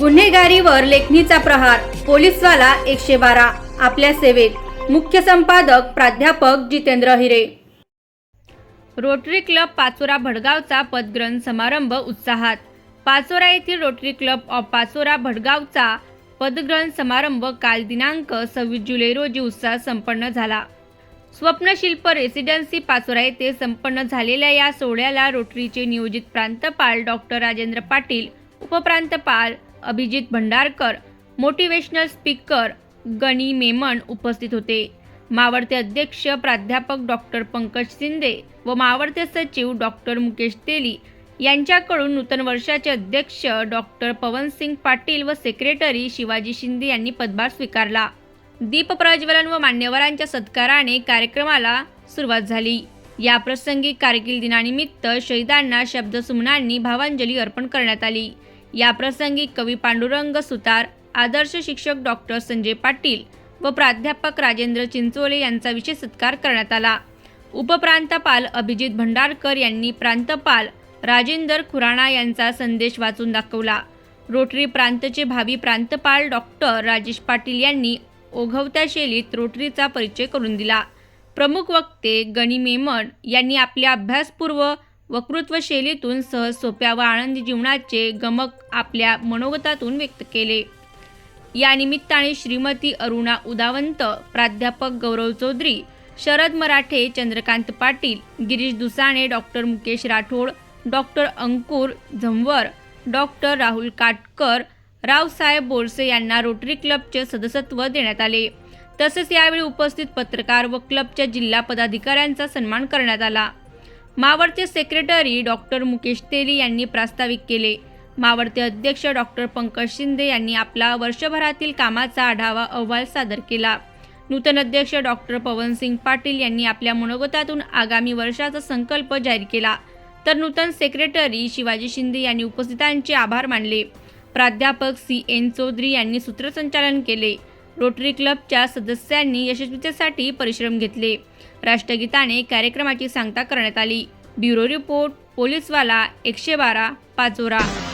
गुन्हेगारीवर लेखणीचा प्रहार पोलीसवाला एकशे बारा आपल्या सेवेत. मुख्य संपादक प्राध्यापक जितेंद्र हिरे. रोटरी क्लब पाचोरा भडगावचा पदग्रहण समारंभ उत्साहात. पाचोरा येथील रोटरी क्लब ऑफ पाचोरा भडगावचा पदग्रहण समारंभ काल दिनांक सव्वीस जुलै रोजी उत्साह संपन्न झाला. स्वप्नशिल्प रेसिडेन्सी पाचोरा येथे संपन्न झालेल्या या सोहळ्याला रोटरीचे नियोजित प्रांतपाल डॉक्टर राजेंद्र पाटील उपप्रांतपाल अभिजित भंडारकर मोटिवेशनल स्पीकर गणी मेमन उपस्थित होते. मावळते अध्यक्ष प्राध्यापक डॉक्टर पंकज शिंदे व मावळते सचिव डॉक्टर मुकेश तेली यांच्याकडून नूतन वर्षाचे अध्यक्ष डॉक्टर पवनसिंग पाटील व सेक्रेटरी शिवाजी शिंदे यांनी पदभार स्वीकारला. दीप प्रज्वलन व मान्यवरांच्या सत्काराने कार्यक्रमाला सुरुवात झाली. या प्रसंगी कारगिल दिनानिमित्त शहीदांना शब्दसुमनांनी भावांजली अर्पण करण्यात आली. याप्रसंगी कवी पांडुरंग सुतार आदर्श शिक्षक डॉक्टर संजय पाटील व प्राध्यापक राजेंद्र चिंचोले यांचा विशेष सत्कार करण्यात आला. उपप्रांतपाल अभिजित भंडारकर यांनी प्रांतपाल राजेंदर खुराणा यांचा संदेश वाचून दाखवला. रोटरी प्रांतचे भावी प्रांतपाल डॉक्टर राजेश पाटील यांनी ओघवत्या शैलीत रोटरीचा परिचय करून दिला. प्रमुख वक्ते गणी मेमन यांनी आपल्या अभ्यासपूर्व वक्तृत्व शैलीतून सहज सोप्या व आनंदी जीवनाचे गमक आपल्या मनोगतातून व्यक्त केले. या निमित्ताने श्रीमती अरुणा उदावंत प्राध्यापक Gaurav Chaudhari Sharad Marathe Chandrakant Patil Girish Dusane doctor Mukesh Rathod doctor Ankur Zanwar doctor Rahul Katkar Raosaheb Borse यांना रोटरी क्लबचे सदस्यत्व देण्यात आले. तसेच यावेळी उपस्थित पत्रकार व क्लबच्या जिल्हा पदाधिकाऱ्यांचा सन्मान करण्यात आला. मावळते सेक्रेटरी डॉक्टर मुकेश तेली यांनी प्रास्ताविक केले. मावळते अध्यक्ष डॉक्टर पंकज शिंदे यांनी आपला वर्षभरातील कामाचा आढावा अहवाल सादर केला. नूतन अध्यक्ष डॉक्टर पवनसिंग पाटील यांनी आपल्या मनोगतातून आगामी वर्षाचा संकल्प जाहीर केला. तर नूतन सेक्रेटरी शिवाजी शिंदे यांनी उपस्थितांचे आभार मानले. प्राध्यापक सी एन चौधरी यांनी सूत्रसंचालन केले. रोटरी क्लबच्या सदस्यांनी यशस्वीतेसाठी परिश्रम घेतले. राष्ट्रगीताने कार्यक्रमाची सांगता करण्यात आली. ब्युरो रिपोर्ट पोलीसवाला एकशे बारा पाचोरा.